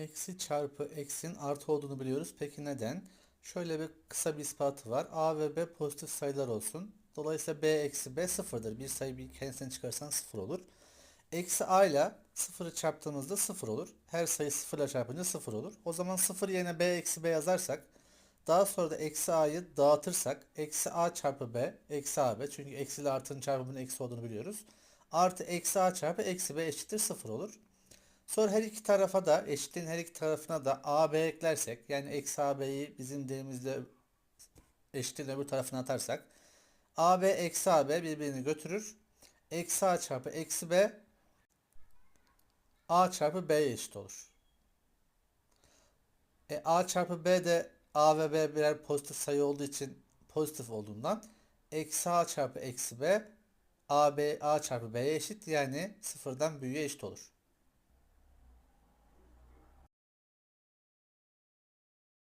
Eksi çarpı eksinin artı olduğunu biliyoruz. Peki neden? Şöyle bir kısa bir ispatı var. A ve B pozitif sayılar olsun. Dolayısıyla B eksi B sıfırdır. Bir sayı bir kendisinden çıkarsan sıfır olur. Eksi A ile sıfırı çarptığımızda sıfır olur. Her sayı sıfırla çarpınca sıfır olur. O zaman sıfır yerine B eksi B yazarsak daha sonra da eksi A'yı dağıtırsak eksi A çarpı B eksi AB çünkü eksi ile artının çarpımının eksi olduğunu biliyoruz. Artı eksi A çarpı eksi B eşittir sıfır olur. Sonra her iki tarafa da eşitliğin her iki tarafına da AB eklersek yani eksi AB'yi bizim dilimizle eşitliğin öbür tarafına atarsak AB eksi AB birbirini götürür. Eksi A çarpı eksi B A çarpı B'ye eşit olur. E, A çarpı B de A ve B birer pozitif sayı olduğu için pozitif olduğundan eksi A çarpı eksi B A, B, A çarpı B'ye eşit yani sıfırdan büyüğe eşit olur.